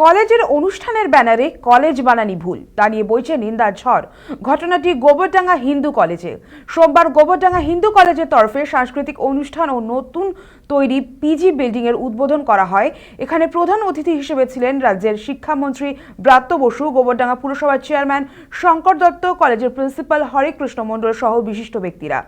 কলেজের অনুষ্ঠানের ব্যানারে কলেজ বানানি ভুল, তা নিয়ে বইছে নিন্দার ঝড়। ঘটনাটি গোবরডাঙ্গা হিন্দু কলেজে। সোমবার গোবরডাঙ্গা হিন্দু কলেজের তরফে সাংস্কৃতিক অনুষ্ঠান ও নতুন তৈরি পিজি বিল্ডিং এর উদ্বোধন করা হয়। এখানে প্রধান অতিথি হিসেবে ছিলেন রাজ্যের শিক্ষামন্ত্রী ব্রাত্য বসু, গোবরডাঙ্গা পুরসভার চেয়ারম্যান শঙ্কর দত্ত, কলেজের প্রিন্সিপাল হরেকৃষ্ণ মণ্ডল সহ বিশিষ্ট ব্যক্তিরা।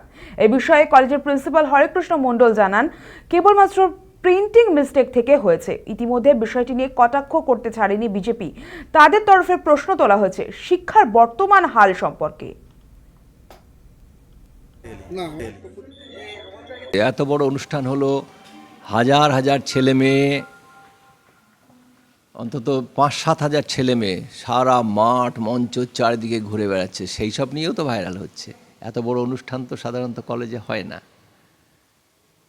এ বিষয়ে কলেজের প্রিন্সিপাল হরেকৃষ্ণ মণ্ডল জানান, কেবলমাত্র প্রিন্টিং মিস্টেক থেকে হয়েছে। ইতিমধ্যে বিষয়টি নিয়ে কটাক্ষ করতে ছাড়েনি বিজেপি। তাদের তরফে প্রশ্ন তোলা হয়েছে, শিক্ষার বর্তমান হাল সম্পর্কে। এত বড় অনুষ্ঠান হলো, হাজার হাজার ছেলে মেয়ে, অন্তত পাঁচ সাত হাজার ছেলে মেয়ে সারা মাঠ, মঞ্চ চারিদিকে ঘুরে বেড়াচ্ছে। সেই সব নিয়েও তো ভাইরাল হচ্ছে। এত বড় অনুষ্ঠান তো সাধারণত কলেজে হয় না।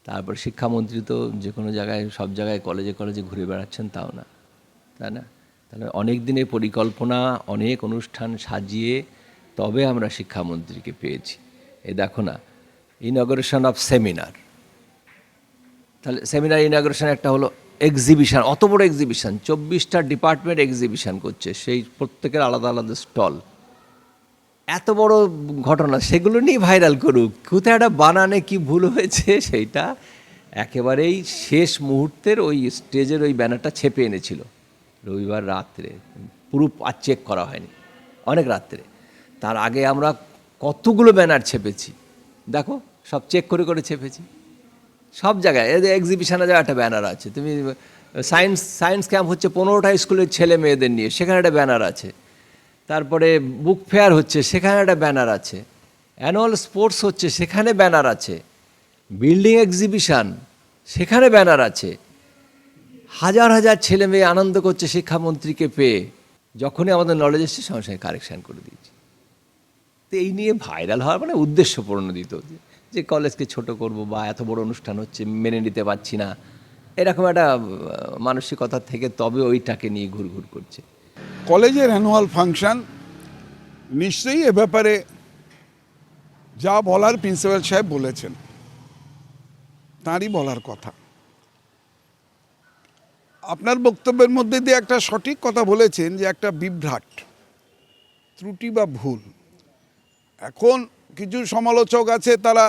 তারপর শিক্ষামন্ত্রী তো যে কোনো জায়গায়, সব জায়গায় কলেজে কলেজে ঘুরে বেড়াচ্ছেন, তাও না। তাই না? তাহলে অনেক দিনের পরিকল্পনা, অনেক অনুষ্ঠান সাজিয়ে তবে আমরা শিক্ষামন্ত্রীকে পেয়েছি। এ দেখো না ইনগরেশন অফ সেমিনার তাহলে সেমিনার ইনাগ্রেশন একটা হলো এক্সিবিশন অত বড় এক্সিবিশন চব্বিশটা ডিপার্টমেন্ট এক্সিবিশন করছে, সেই প্রত্যেকের আলাদা আলাদা স্টল এত বড় ঘটনা, সেগুলো নিয়ে ভাইরাল করুক। কোথায় একটা বানানে কি ভুল হয়েছে, সেইটা একেবারেই শেষ মুহূর্তের ওই স্টেজের ওই ব্যানারটা ছেপে এনেছিল। রবিবার রাত্রে, পুরো আর চেক করা হয়নি, অনেক রাত্রে। তার আগে আমরা কতগুলো ব্যানার ছেপেছি, দেখো, সব চেক করে করে ছেপেছি। সব জায়গায়, এদের এক্সিবিশনে যাওয়া একটা ব্যানার আছে। তুমি সায়েন্স সায়েন্স ক্যাম্প হচ্ছে পনেরোটা স্কুলের ছেলে মেয়েদের নিয়ে, সেখানে একটা ব্যানার আছে। তারপরে বুক ফেয়ার হচ্ছে, সেখানে একটা ব্যানার আছে। অ্যানুয়াল স্পোর্টস হচ্ছে, সেখানে ব্যানার আছে। বিল্ডিং এক্সিবিশন সেখানে ব্যানার আছে। হাজার হাজার ছেলে মেয়ে আনন্দ করছে শিক্ষামন্ত্রীকে পেয়ে, যখনই আমাদের নলেজ এসছে, সঙ্গে সঙ্গে কারেকশান করে দিয়েছি। তো এই নিয়ে ভাইরাল হওয়ার মানে উদ্দেশ্য প্রণোদিত যে- কলেজকে ছোট করব বা এত বড় অনুষ্ঠান হচ্ছে, মেনে নিতে পারছি না। এরকম একটা মানসিকতা থেকে তবে ওইটাকে নিয়ে ঘুরঘুর করছে। কলেজের অ্যানুয়াল ফাংশন নিশ্চয়ই এ ব্যাপারে যা বলার প্রিন্সিপাল সাহেব বলেছেন, তাঁরই বলার কথা। আপনার বক্তব্যের মধ্যে দিয়ে একটা সঠিক কথা বলেছেন যে একটা বিভ্রাট, ত্রুটি বা ভুল। এখন কিছু সমালোচক আছে, তারা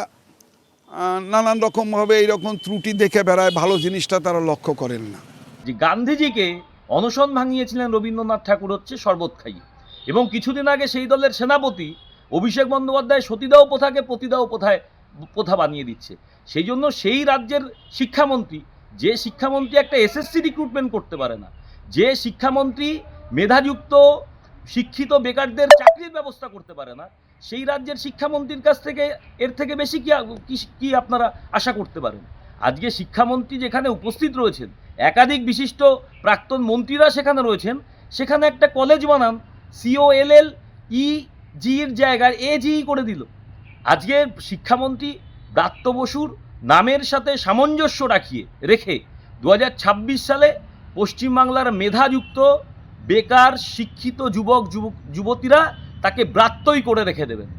নানান রকমভাবে এইরকম ত্রুটি দেখে বেড়ায়, ভালো জিনিসটা তারা লক্ষ্য করেন না। যে গান্ধীজিকে অনশন ভাঙিয়েছিলেন রবীন্দ্রনাথ ঠাকুর হচ্ছে শরবত খাইয়ে এবং কিছুদিন আগে সেই দলের সেনাপতি অভিষেক বন্দ্যোপাধ্যায় সতীদাহ প্রথাকে প্রতিদাহ প্রথায় প্রথা বানিয়ে দিচ্ছে। সেই জন্য সেই রাজ্যের শিক্ষামন্ত্রী, যে শিক্ষামন্ত্রী একটা এসএসসি রিক্রুটমেন্ট করতে পারে না, যে শিক্ষামন্ত্রী মেধাযুক্ত, শিক্ষিত বেকারদের চাকরির ব্যবস্থা করতে পারে না, সেই রাজ্যের শিক্ষামন্ত্রীর কাছ থেকে এর থেকে বেশি কি, কি- আপনারা আশা করতে পারেন? আজকে শিক্ষামন্ত্রী যেখানে উপস্থিত রয়েছেন একাধিক বিশিষ্ট প্রাক্তন মন্ত্রীরা সেখানে রয়েছেন। সেখানে একটা কলেজ বানান সিওএলএল ই জির জায়গায় এ জিই করে দিল। আজকে শিক্ষামন্ত্রী ব্রাত্য বসুর নামের সাথে সামঞ্জস্য রাখিয়ে রেখে দু হাজার ছাব্বিশ সালে পশ্চিমবাংলার মেধাযুক্ত, বেকার, শিক্ষিত যুবক যুবক, যুবতীরা তাকে ব্রাত্যই করে রেখে দেবেন।